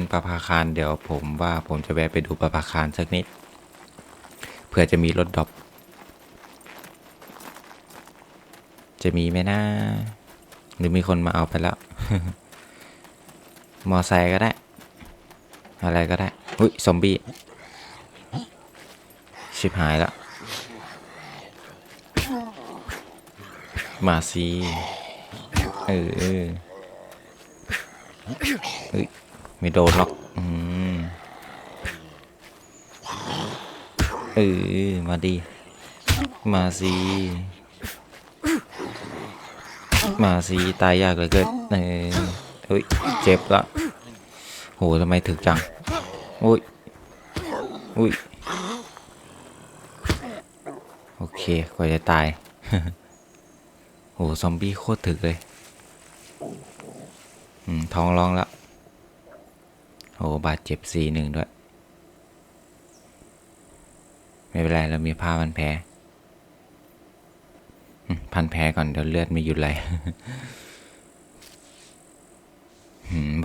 เป็นประภาคารเดี๋ยวผมว่าผมจะแวะไปดูประภาคารสักนิดเผื่อจะมีรถดรอปจะมีไหมนะ หรือมีคนมาเอาไปแล้ว มอไซค์ก็ได้ อะไรก็ได้ อุ้ยซอมบี้ ชิบหายแล้ว มาสิเออเอ้ย ม่โดนหรอกอืมเออมาดี มาสิมาสิตายยากเหลือเกินเออเฮ้ยเจ็บละโหทำไมถึกจังอุ้ยอุ้ยโอเคกว่าจะตายโหซอมบี้โคตรถึกเลย อืมท้องร้องแล้ว โหบาดเจ็บสี่หนึ่งด้วย ไม่เป็นไรเรามีผ้าพันแผลพันแผลก่อนเดี๋ยวเลือดไม่หยุดไหล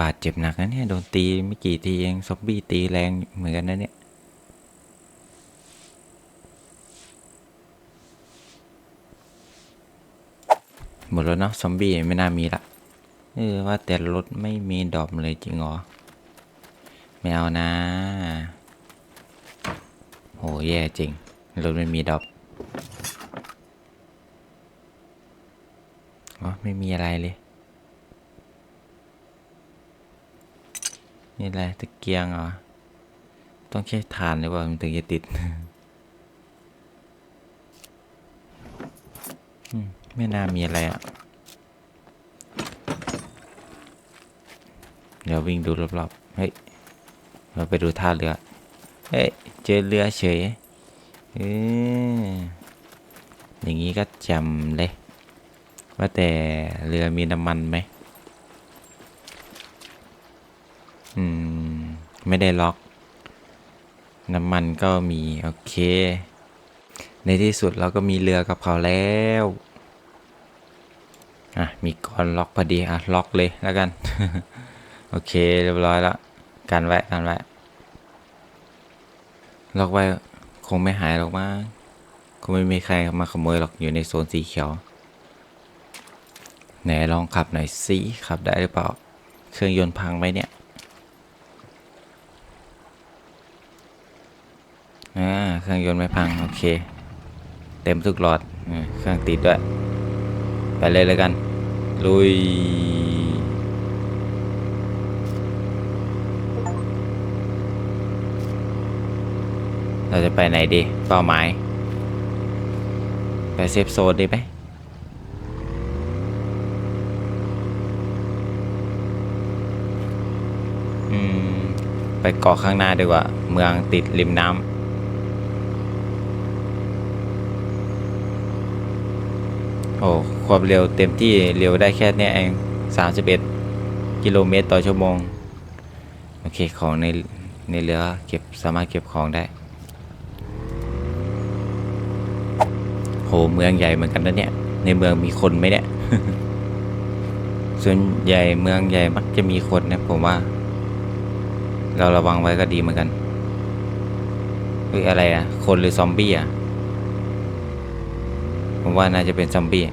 บาดเจ็บหนักนะเนี่ยโดนตีไม่กี่ทีเองซอมบี้ตีแรงเหมือนกันนะเนี่ยหมดแล้วเนาะซอมบี้ไม่น่ามีละเออว่าแต่รถไม่มีดอปเลยจริงหรอ ไม่เอานะ โห แย่จริง รถไม่มีดอปอ๋อ ไม่มีอะไรเลย นี่อะไรตะเกียงเหรอ ต้องใช้ถ่านหรือเปล่ามันถึงจะติดไม่น่ามีอะไรอะ เดี๋ยววิ่งดูรอบๆ เฮ้ย เราไปดูท่าเรือเฮ้ยเจอเรือเฉยเอออย่างนี้ก็จำเลย ว่าแต่เรือมีน้ำมันไหม อืม ไม่ได้ล็อก น้ำมันก็มี โอเค ในที่สุดเราก็มีเรือกับเขาแล้ว อะ มีกรล็อกพอดี อะ ล็อกเลยแล้วกัน โอเค เรียบร้อยแล้ว กันไว้กันไว้ล็อกไว้คงไม่หายหรอกมั้งคงไม่มีใครมาขโมยหรอกอยู่ในโซนสีเขียวไหนลองขับหน่อยสิขับได้หรือเปล่า เครื่องยนต์พังไหมเนี่ยอ่าเครื่องยนต์ไม่พัง โอเค เต็มทุกหลอดเออเครื่องติดด้วย ไปเลยแล้วกัน ลุย เราจะไปไหนดี เป้าหมาย ไปเซฟโซนดีไหมอืมไปเกาะข้างหน้าดีกว่า เมืองติดริมน้ำโอ้ความเร็วเต็มที่เร็วได้แค่เนี้ยเอง 31 กิโลเมตรต่อชั่วโมง โอเค ของในในเรือเก็บสามารถเก็บของได้ โห เมืองใหญ่เหมือนกันนะเนี่ย ในเมืองมีคนไหมเนี่ย ส่วนใหญ่เมืองใหญ่มักจะมีคนนะผมว่า เราระวังไว้ก็ดีเหมือนกันเฮ้ยอะไรอะคนหรือซอมบี้อะผมว่าน่าจะเป็นซอมบี้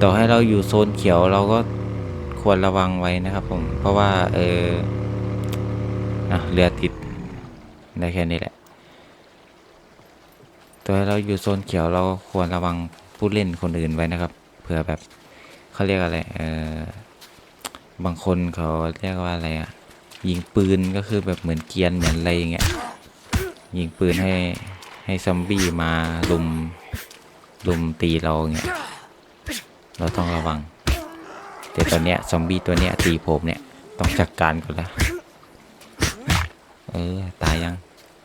ต่อให้เราอยู่โซนเขียวเราก็ควรระวังไว้นะครับผม เพราะว่า เออเรือติด ได้แค่นี้แหละ ต่อให้เราอยู่โซนเขียวเราก็ควรระวังผู้เล่นคนอื่นไว้นะครับ เผื่อแบบเขาเรียกอะไร เออบางคนเขาเรียกว่าอะไรอะยิงปืนก็คือแบบเหมือนเกียนเหมือนอะไรอย่างเงี้ย ยิงปืนให้ให้ซอมบี้มาลุมลุมตีเราเงี้ย เราต้องระวัง แต่ตอนเนี้ยซอมบี้ตัวเนี้ยตีผมเนี่ยต้องจัดการก่อนละเออตายยัง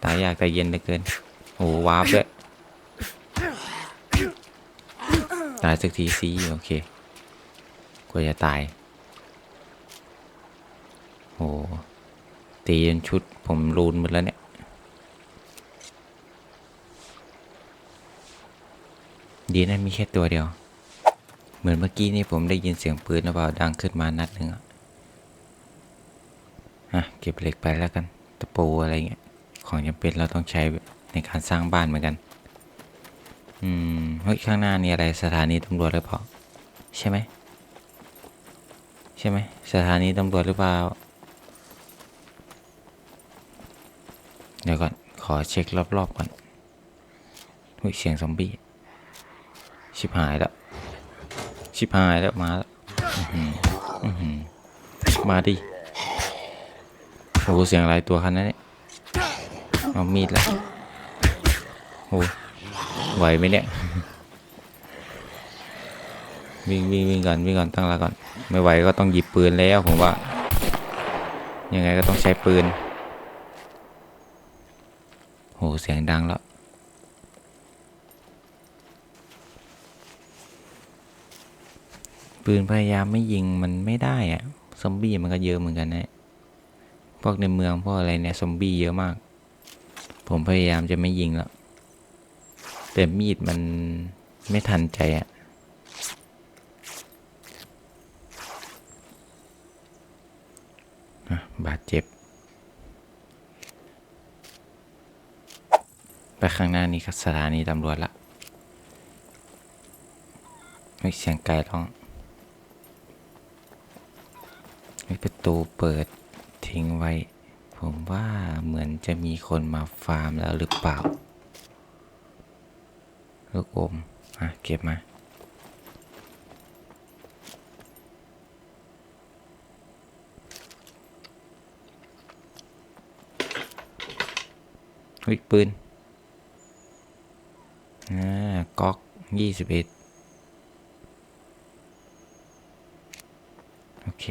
ตายยากแต่เย็นเหลือเกิน โอ้วาร์ปด้วย ตายสักทีสิโอเคกว่าจะตาย โอ้ตีจนชุดผมรูนหมดแล้วเนี่ย ดีนะมีแค่ตัวเดียว เหมือนเมื่อกี้นี่ผมได้ยินเสียงปืนหรือเปล่าดังขึ้นมานัดหนึ่งอะอะเก็บเหล็กไปแล้วกัน ตะปูอะไรเงี้ย ของจำเป็นเราต้องใช้ในการสร้างบ้านเหมือนกัน อืม เฮ้ย ข้างหน้านี่อะไรสถานีตำรวจหรือเปล่า ใช่ไหม ใช่ไหม สถานีตำรวจหรือเปล่า เดี๋ยวก่อน ขอเช็ครอบๆก่อนเฮ้ย เสียงซอมบี้ ชิบหายแล้ว ชิบหายแล้วมาแล้วมาดิ โอ้เสียงอะไรตัวคันนั้นเนี่ยเอามีดแล้วโอ้ ไหวไหมเนี่ย วิ่งวิ่งวิ่งก่อนวิ่งก่อนตั้งลักก่อน ไม่ไหวก็ต้องหยิบปืนแล้วผมว่า ยังไงก็ต้องใช้ปืน โห เสียงดังแล้วปืนพยายามไม่ยิงมันไม่ได้อะซอมบี้มันก็เยอะเหมือนกันนะพวกในเมืองพวกอะไรเนี่ยซอมบี้เยอะมาก ผมพยายามจะไม่ยิงแล้ว แต่มีดมันไม่ทันใจอะ่ะบาดเจ็บ ไปข้างหน้านี้ก็สถานีตำรวจละไม่เสียงไก่ร้องมีประตูเปิดทิ้งไว้ ผมว่าเหมือนจะมีคนมาฟาร์มแล้วหรือเปล่า ลูกอมอะเก็บมาเฮ้ยปืนอ่าก๊อกยี่สิบเอ็ดโอเค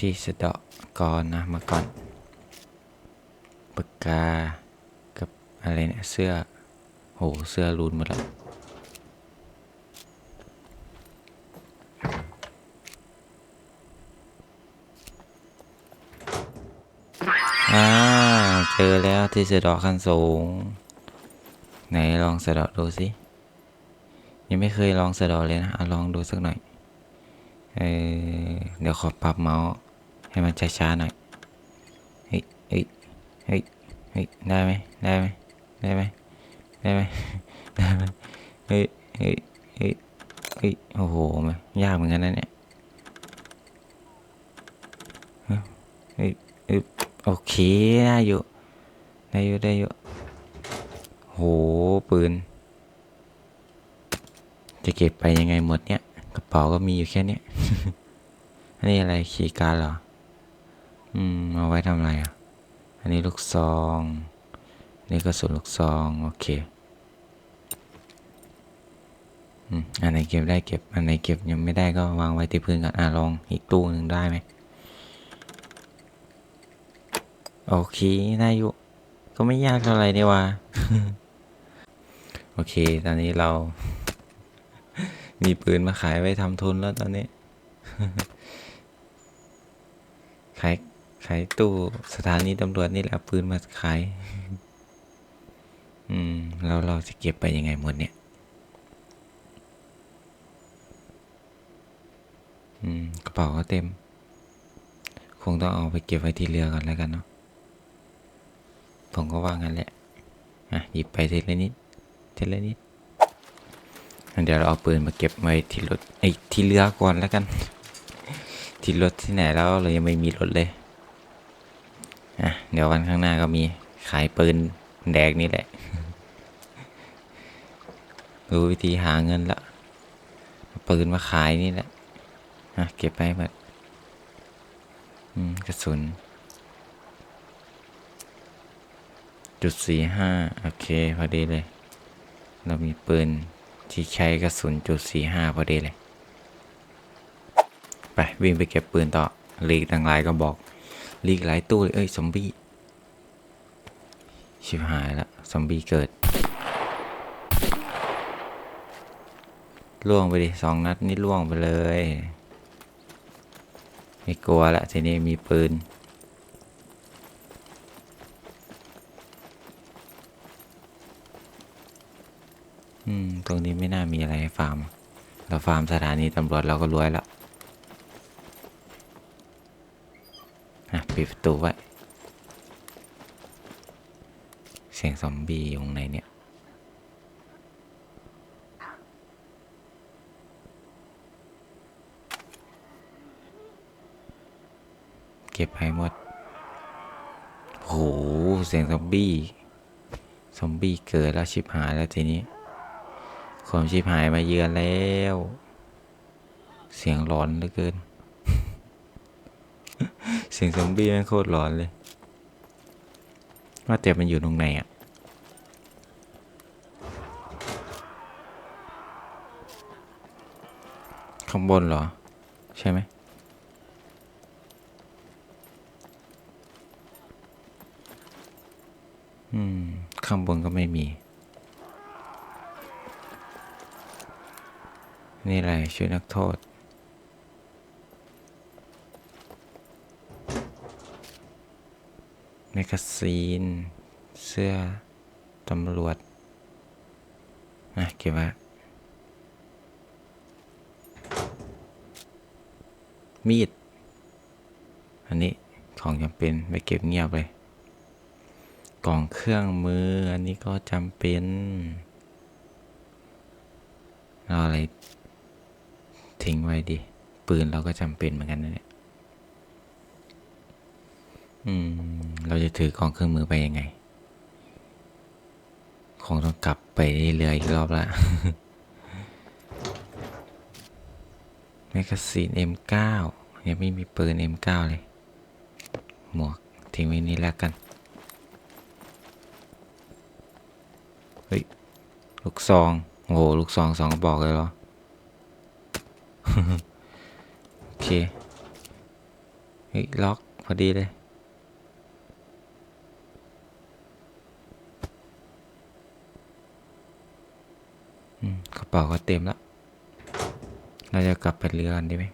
ที่สะเดาะก่อนนะมาก่อนปากกา กับอะไรเนี่ย เสื้อ โห เสื้อรูนหมดแล้วอ่า เจอแล้วที่สะดาะขั้นสูง ไหนลองสะดาะดูสิ ยังไม่เคยลองสะดาะเลยนะอะลองดูสักหน่อย เออเดี๋ยวขอปรับเมาส์ ให้มันช้าๆหน่อย เฮ้ยเฮ้ยเฮ้ยเฮ้ยได้ไหมได้ไหมได้ไหมได้ไหมได้ไหมเฮ้ยเฮ้ยเฮ้ยเฮ้ยโอ้โหมันยากเหมือนกันนะเนี่ยเฮ้ยเฮ้ยโอเคได้อยู่ได้อยู่ได้อยู่โหปืน จะเก็บไปยังไงหมดเนี่ย กระเป๋าก็มีอยู่แค่นี้อันนี้อะไรคีย์การเหรอ อืม เอาไว้ทำอะไรอะ อันนี้ลูกซองนนี้ก็สุนลูกซอง โอเค อืม อันไหนเก็บได้เก็บ อันไหนเก็บยังไม่ได้ก็วางไว้ที่พื้นก่อน อะลองอีกตู้หนึ่งได้ไหม โอเค ได้อยู่ ก็ไม่ยากเท่าไหร่นี่ว่า โอเค ตอนนี้เรา มีปืนมาขายไว้ทำทุนแล้วตอนนี้ขาย ขายตู้สถานีตำรวจนี่แหละปืนมาขาย อืม แล้วเราจะเก็บไปยังไงหมดเนี่ย อืม กระเป๋าก็เต็ม คงต้องเอาไปเก็บไว้ที่เรือก่อนแล้วกันเนาะ ผมก็ว่างั้นแหละ อะ หยิบไปทีละนิดทีละนิด เดี๋ยวเราเอาปืนมาเก็บไว้ที่รถไอ้ที่เรือก่อนแล้วกัน ที่รถที่ไหนแล้วเรายังไม่มีรถเลย อะเดี๋ยววันข้างหน้าก็มีขายปืนแดกนี่แหละ รู้วิธีหาเงินละเอาปืนมาขายนี่แหละอะเก็บไปหมดอืมกระสุนจุดสี่ห้าโอเคพอดีเลย เรามีปืนที่ใช้กระสุนจุดสี่ห้าพอดีเลย ไปวิ่งไปเก็บปืนต่อลีกต่างหลายก็บอก ลีกหลายตู้เลย เอ้ย ซอมบี้ ชิบหายละ ซอมบี้เกิด ล่วงไปดิสองนัดนี่ล่วงไปเลย ไม่กลัวละ ทีนี้มีปืน อืม ตรงนี้ไม่น่ามีอะไรฟาร์ม เราฟาร์มสถานีตำรวจเราก็รวยแล้ว ปิดประตูไว้ เสียงซอมบี้อยู่ในเนี่ย เก็บให้หมด โห เสียงซอมบี้ ซอมบี้เกิดแล้วชิบหายแล้วทีนี้ ความชิบหายมาเยือนแล้ว เสียงหลอนเหลือเกิน เสียงซอมบี้แมันโคตรหลอนเลย ว่าแต่มันอยู่ตรงไหนอะ ข้างบนเหรอ ใช่ไหมอืม ข้างบนก็ไม่มี นี่อะไรช่วยนักโทษ แมกกาซีน เสื้อตำรวจอะเก็บไว้มีด อันนี้ของจำเป็นไปเก็บเงียบเลย กล่องเครื่องมือ อันนี้ก็จำเป็นเอาอะไร ทิ้งไว้ดิ ปืนเราก็จำเป็นเหมือนกันนะเนี่ย อืม เราจะถือกองเครื่องมือไปยังไง คงต้องกลับไปเรื่อยๆอีกรอบละแมกกาซีน M9 ยังไม่มีปืน M9 เลย หมวกทิ้งไว้นี่แล้วกัน เฮ้ย ลูกซอง โอ้โห ลูกซองสองกระบอกเลยเหรอ โอเค เฮ้ย ล็อกพอดีเลย อืมกระเป๋าก็เต็มแล้ว เราจะกลับไปเรือกันดีไหม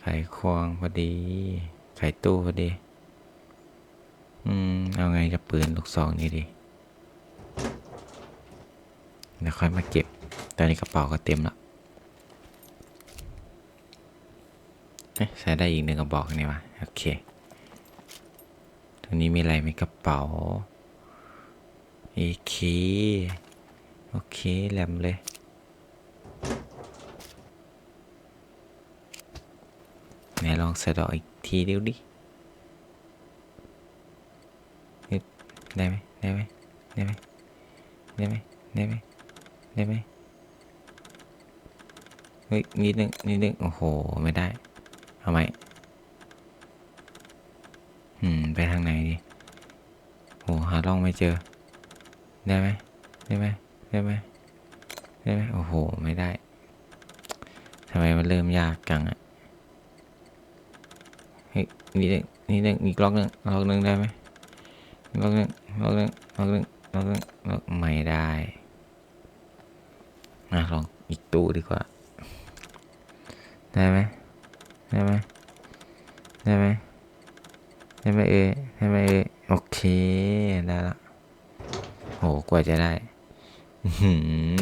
ไขควงพอดี ไขตู้พอดี อืม เอาไงจะปืนลูกซองนี่ดี เดี๋ยวค่อยมาเก็บ ตอนนี้กระเป๋าก็เต็มแล้วเอ๊ะใช้ได้อีกหนึ่งกระบอกนี่วะโอเค ตรงนี้มีอะไรไหมกระเป๋าเอเค โอเคแหลมเลย ไหนลองสะดอกอีกทีเดียวดิเฮ้ยได้ไหมได้ไหมได้ไหมได้ไหมได้ไหมได้ไหมเฮ้ยนิดนึงนิดนึงโอ้โห ไม่ได้เอาไหมอืม ไปทางไหนดีโอ้หาล่องไม่เจอ ได้ไหมได้ไหม ได้ไหมได้ไหมโอ้โห ไม่ได้ทำไมมันเริ่มยากจังอะเฮ้ยนิดนึงนิดนึงอีกล็อกหนึ่งล็อกหนึ่งได้ไหมล็อกหนึ่งล็อกหนึ่งล็อกหนึ่งล็อกหนึ่งล็อกไม่ได้มาลองอีกตู้ดีกว่า ได้ไหมได้ไหมได้ไหมได้ไหมเอได้ไหมเอโอเคได้ละโหกว่าจะได้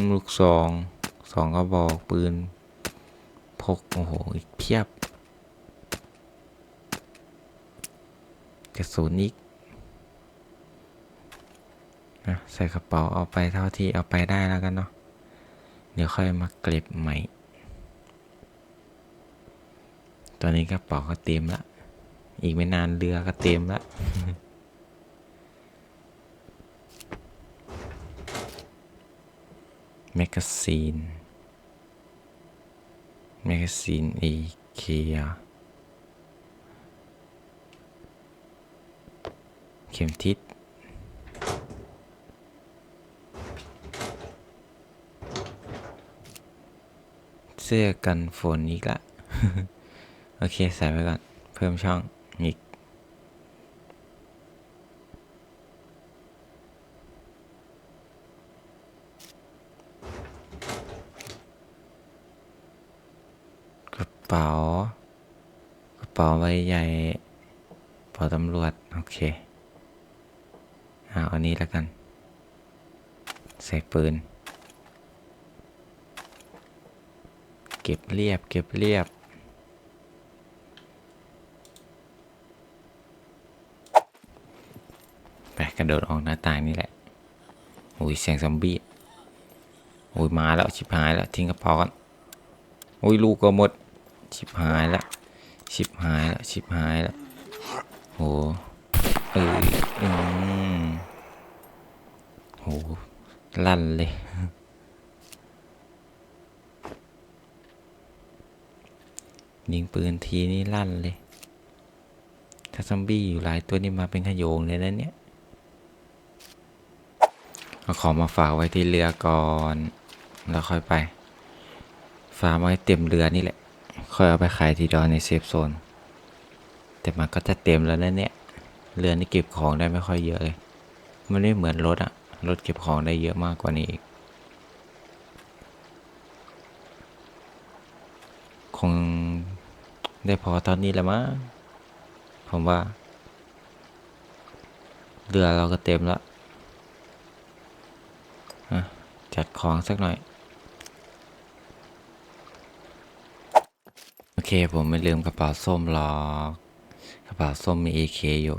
ลูกซองสองกระบอกปืน พก โอ้โห อีกเพียบ กระสุนอีกอะใส่กระเป๋าเอาไปเท่าที่เอาไปได้แล้วกันเนาะเดี๋ยวค่อยมาเก็บใหม่ ตอนนี้กระเป๋าก็เต็มละ อีกไม่นานเรือก็เต็มละ แมกกาซีน แมกกาซีนอีเคียเข็มทิศเสื้อกันฝนอีกละ โอเค ใส่ไว้ก่อน เพิ่มช่องอีก ป๋า กระเป๋าใบใหญ่กรป๋าตำรวจ โอเคเอาอันนี้แล้วกัน ใส่ปืน เก็บเรียบ เก็บเรียบ ไปกระโดดออกหน้าต่างนี่แหละอุ้ยเสียงซอมบี้อุ้ยมาแล้วชิบหายแล้วทิ้งกระเป๋ากันอุ้ยลูกก็หมด ชิบหายล้วชิบหายล้วชิบหายล้วโหเอออืมโห ลั่นเลย ยิงปืนทีนี่ลั่นเลย ถ้าซอมบี้อยู่หลายตัวนี่มาเป็นขโยงเลยนะเนี่ยเอาของมาฝากไว้ที่เรือก่อน แล้วค่อยไป ฝากไว้เต็มเรือนี่แหละ ค่อยเอาไปขายที่ดอนในเซฟโซน แต่มันก็จะเต็มแล้วนะเนี่ย เรือนี่เก็บของได้ไม่ค่อยเยอะเลย มันไม่เหมือนรถอะรถเก็บของได้เยอะมากกว่านี้อีก คงได้พอตอนนี้แหละมั้ง ผมว่า เรือเราก็เต็มแล้วอะจัดของสักหน่อย โอเค ผมไม่ลืมกระเป๋าส้มหรอกกระเป๋าส้มมี AK อยู่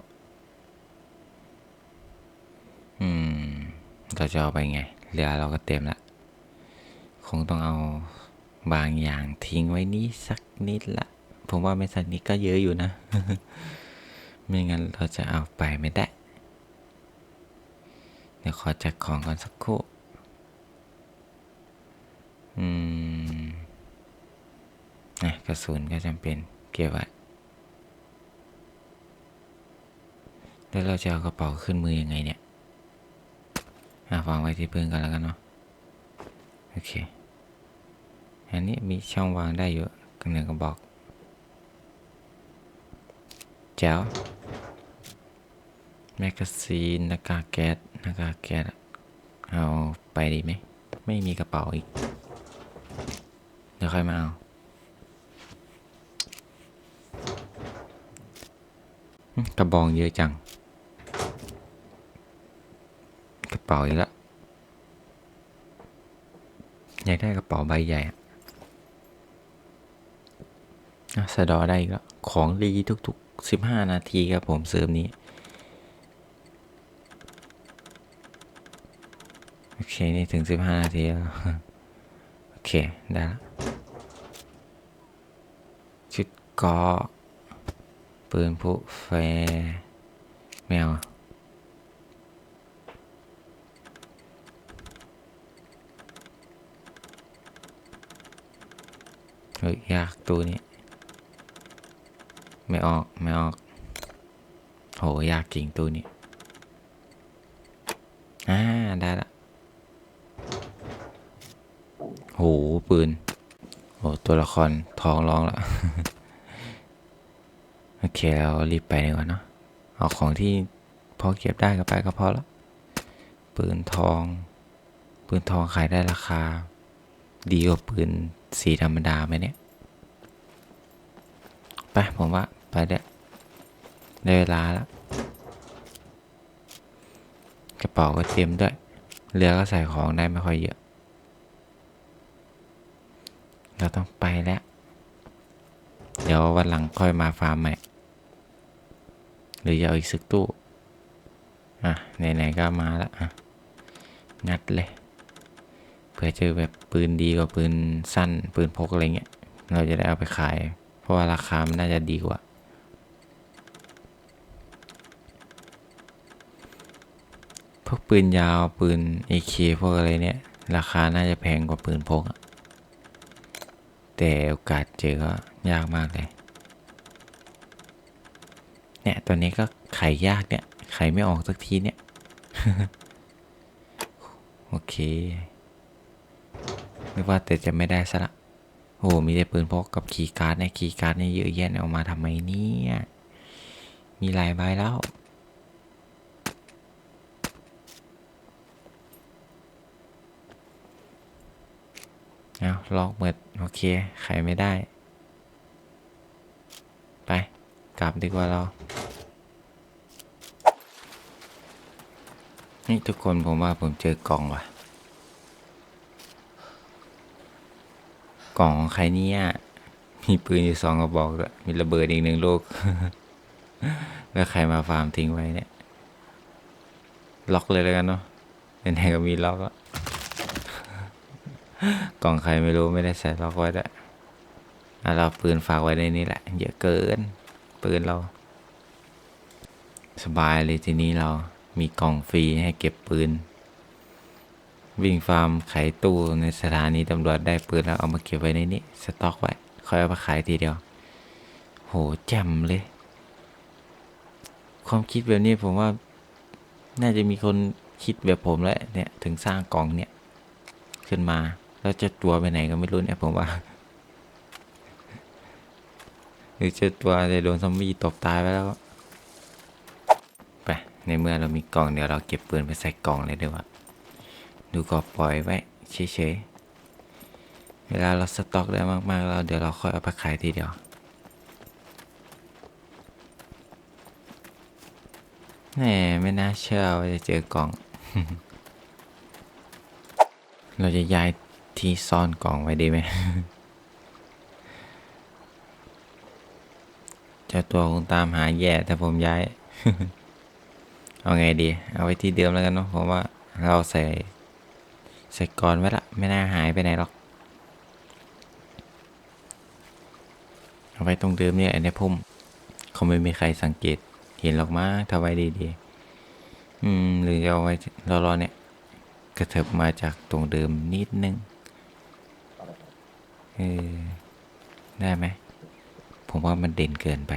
อืม เราจะเอาไปไง เรือเราก็เต็มละ คงต้องเอาบางอย่างทิ้งไว้นี่สักนิดละ ผมว่าไม่สักนิดก็เยอะอยู่นะ ไม่งั้นเราจะเอาไปไม่ได้ เดี๋ยวขอจัดของก่อนสักครู่ อืม กระสุนก็จำเป็นเก็บไว้แล้วเราจะเอากระเป๋าขึ้นมือยังไงเนี่ยอะวางไว้ที่พื้นกันแล้วกันเนาะโอเค อันนี้มีช่องวางได้อยู่กันหนึ่งกระบอกแจ๋วแมกกาซีนหน้ากากแก๊สหน้ากากแก๊สเอาไปดีไหม ไม่มีกระเป๋าอีก เดี๋ยวค่อยมาเอาอืม กระบองเยอะจัง กระเป๋าอีกแล้วอยากได้กระเป๋าใบใหญ่ะสะดอได้อีกแล้วของรีทุกๆ 15 นาทีครับผมเสริมนี้ โอเค นี่ถึง 15 นาทีแล้ว โอเค ได้ละชุดกาะ ปืนผู้แฟร์แมวเฮ้ยยากตัวนี้ ไม่ออก ไม่ออก โห ยากจริงตัวนี้ อ่า ได้ละ โห ปืน โห ตัวละครท้องร้องแล้ว โอเคเรารีบไปดีกว่าเนาะเอาของที่พอเก็บได้ก็ไปก็พอแล้วปืนทอง ปืนทองขายได้ราคา ดีกว่าปืนสีธรรมดาไหมเนี่ยไปผมว่าไปได้ได้เวลาแล้วกระเป๋าก็เต็มด้วย เรือก็ใส่ของได้ไม่ค่อยเยอะ เราต้องไปแล้ว เดี๋ยววันหลังค่อยมาฟาร์มใหม่ หรือจะเอาอีกสักตู้ อะ ไหนๆก็มาล้วอะ งัดเลย เผื่อเจอแบบปืนดีกว่าปืนสั้น ปืนพกอะไรเงี้ย เราจะได้เอาไปขาย เพราะว่าราคามันน่าจะดีกว่า พวกปืนยาวปืน AK พวกอะไรเนี่ย ราคาน่าจะแพงกว่าปืนพกอะแต่โอกาสเจอก็ยากมากเลย เนี่ย ตัวนี้ก็ไขยากเนี่ย ไขไม่ออกสักทีเนี่ย โอเคนึกว่าแต่จะไม่ได้ซะละโอ้มีแต่ปืนพกกับคีย์การ์ดเนี่ยคีย์การ์ดเนี่ยเยอะแยะเนี่ยเอามาทำไมเนี่ยมีหลายใบแล้วเอาล็อกหมดโอเคไขไม่ได้ ไป กลับดีกว่าเรา นี่ทุกคนผมว่าผมเจอกล่องว่ะ กล่องของใครเนี่ย มีปืนอยู่สองกระบอกด้วยมีระเบิดอีกหนึ่งลูก แล้วใครมาฟาร์มทิ้งไว้เนี่ย ล็อกเลยแล้วกันเนาะไหนๆก็มีล็อกแล้วกล่องใครไม่รู้ไม่ได้ใส่ล็อกไว้ด้วยอะเราปืนฝากไว้ในนี้แหละ เยอะเกิน ปืนเรา สบายเลยทีนี้เรา มีกล่องฟรีให้เก็บปืน วิ่งฟาร์มไขตู้ในสถานีตำรวจได้ปืนแล้วเอามาเก็บไว้ในนี้สต็อกไว้ค่อยเอามาขายทีเดียว โหแจ่มเลย ความคิดแบบนี้ผมว่า น่าจะมีคนคิดแบบผมแหละเนี่ยถึงสร้างกล่องเนี่ย ขึ้นมา แล้วจะตัวไปไหนก็ไม่รู้เนี่ยผมว่าหรือจะตัวจะโดนซอมบี้ตบตายไปแล้ว ในเมื่อเรามีกล่องเดี๋ยวเราเก็บปืนไปใส่กล่องเลยดีกว่าดูก็ปล่อยไว้เฉยๆเวลาเราสต็อกได้มากๆแล้วเดี๋ยวเราค่อยเอาไปขายทีเดียวแหมไม่น่าเชื่อว่าจะเจอกล่อง เราจะย้ายที่ซ่อนกล่องไว้ดีไหมเจ้าตัวคงตามหาแย่แต่ผมย้าย เอาไงดี เอาไว้ที่เดิมแล้วกันเนาะผมว่าเราใส่ใส่กรอนไว้ละไม่น่าหายไปไหนหรอก เอาไว้ตรงเดิมเนี่ยในพุ่มคงไม่มีใครสังเกตเห็นหรอกมั้งถ้าไว้ดีๆอืมหรือจะเอาไว้รอๆเนี่ย กระเถิบมาจากตรงเดิมนิดนึงเออได้ไหมผมว่ามันเด่นเกินไป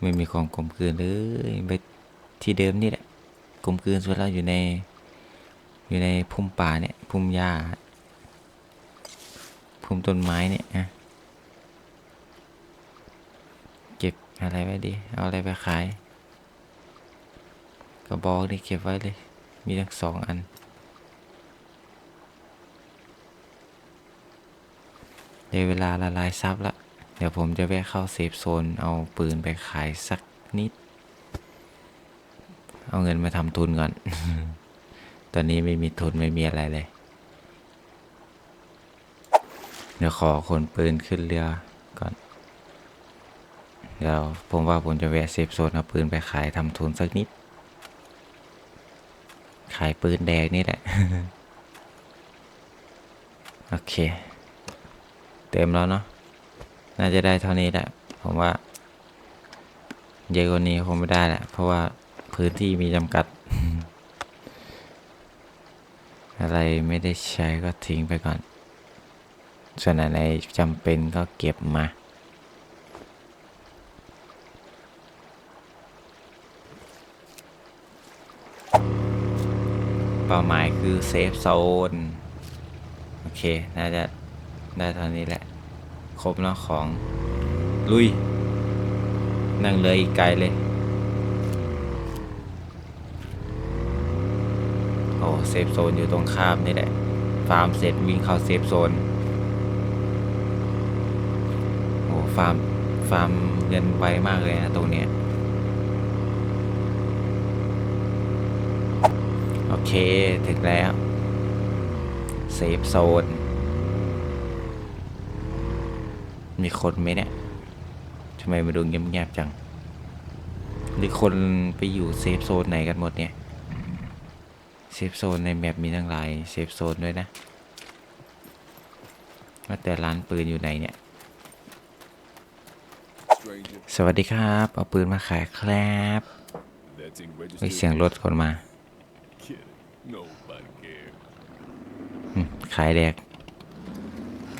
ไม่มีความกลมกลืนเลยไป ที่เดิมนี่แหละกลมกลืนส่วนเราอยู่ใน อยู่ในพุ่มป่าเนี่ยพุ่มหญ้าพุ่มต้นไม้เนี่ยนะเก็บอะไรไว้ดี เอาอะไรไปขายกระบอกนี่เก็บไว้เลย มีทั้งสองอันเดี๋ยวเวลาละลายซับละ เดี๋ยวผมจะแวะเข้าเซฟโซนเอาปืนไปขายสักนิด เอาเงินมาทำทุนก่อน ตอนนี้ไม่มีทุนไม่มีอะไรเลย เดี๋ยวขอคนปืนขึ้นเรือก่อน เดี๋ยวผมว่าผมจะแวะเซฟโซนเอาปืนไปขายทำทุนสักนิด ขายปืนแดงนี่แหละ โอเค เต็มแล้วเนาะ น่าจะได้เท่านี้แหละ ผมว่าเยอะกว่านี้คงไม่ได้แหละ เพราะว่า พื้นที่มีจำกัด อะไรไม่ได้ใช้ก็ทิ้งไปก่อน ส่วนอะไรจำเป็นก็เก็บมา เป้าหมายคือเซฟโซน โอเค น่าจะได้เท่านี้แหละ ครบแล้วของ ลุย นั่งเลยอีกไกลเลย โอ้ เซฟโซนอยู่ตรงข้ามนี่แหละ ฟาร์มเสร็จวิ่งเข้าเซฟโซน โอ้ฟาร์ม ฟาร์มเงินไวมากเลยนะตรงเนี้ย โอเค ถึงแล้ว เซฟโซน มีคนไหมเนี่ย ทำไมมาดูเงียบๆจัง หรือคนไปอยู่เซฟโซนไหนกันหมดเนี่ย ฟโซนในแมปมีทั้งหลายเซฟโซนด้วยนะว่าแต่ร้านปืนอยู่ไหนเนี่ย สวัสดีครับ เอาปืนมาขายครับ that thing เฮ้ยเสียงรถคนมา ขายแดก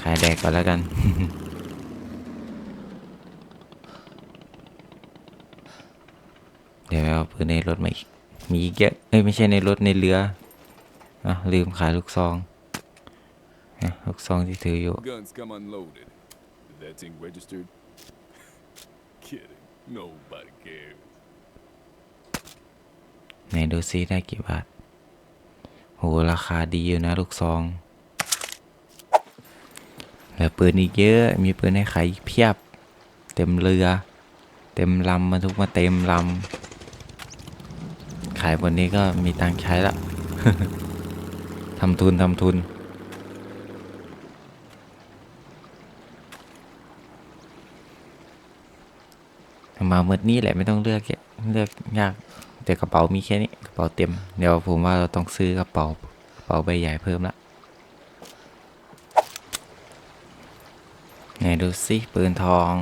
ขายแดกก่อนแล้วกัน เดี๋ยวเอาปืนในรถมาอีก มีอีกเยอะเอ้ยไม่ใช่ในรถในเรืออะลืมขายลูกซองอะลูกซองที่ถืออยู่ Guns come unloaded. That thing registered. Kidding. Nobody cares. ไหนดูซิได้กี่บาทโหราคาดีอยู่นะลูกซอง แล้วปืนอีกเยอะ มีปืนให้ขายอีกเพียบ เต็มเรือ เต็มลำมาทุกมาเต็มลำ ขายวันนี้ก็มีตังใช้ละทำทุนทำทุน มาเมื่อนี้แหละไม่ต้องเลือกเลือกยากแต่กระเป๋ามีแค่นี้กระเป๋าเต็ม เดี๋ยวผมว่าเราต้องซื้อกระเป๋ากระเป๋าใบใหญ่เพิ่มละไหนดูสิปืนทอง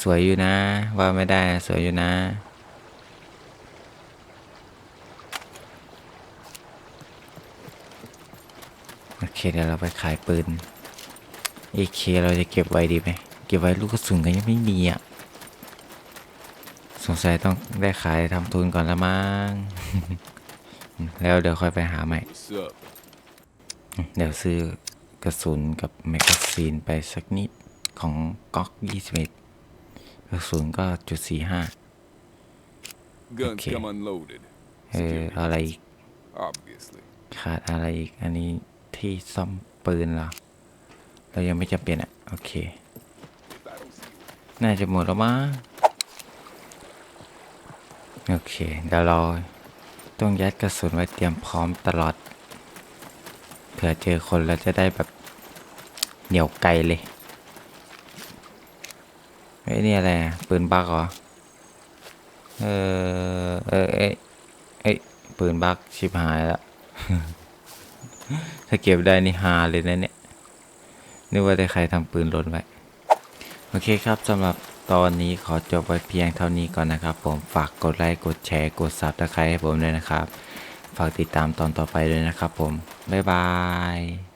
สวยอยู่นะ ว่าไม่ได้สวยอยู่นะ เคเดี๋ยวเราไปขายปืน AK เราจะเก็บไว้ดีไหมเก็บไว้ลูกกระสุนก็ยังไม่มีอะสงสัยต้องได้ขายทำทุนก่อนละมั้ง แล้วเดี๋ยวค่อยไปหาใหม่ What's up? เดี๋ยวซื้อกระสุนกับแมกกาซีนไปสักนิดของก๊อก21กระสุนก็จุดสี่ห้า Guns Okay. come unloaded. เออ Security, อะไรอีก obviously. ขาดอะไรอีก อันนี้ ที่ซ่อมปืนเหรอ เรายังไม่จำเป็นอะ โอเค น่าจะหมดแล้วมั้งโอเค เดี๋ยวเราต้องยัดกระสุนไว้เตรียมพร้อมตลอด เผื่อเจอคนเราจะได้แบบเหนียวไกลเลยเฮ้ยนี่อะไรปืนบักเหรอ เออเอ้ยเอ้ยปืนบักชิบหายแล้ว ถ้าเก็บได้นี่ฮาเลยนะเนี่ยนึกว่าได้ใครทำปืนหล่นไว้ โอเคครับสำหรับตอนนี้ขอจบไว้เพียงเท่านี้ก่อนนะครับ ผมฝากกดไลค์กดแชร์กดซับสไครต์ให้ผมด้วยนะครับ ฝากติดตามตอนต่อไปด้วยนะครับผม บ๊ายบาย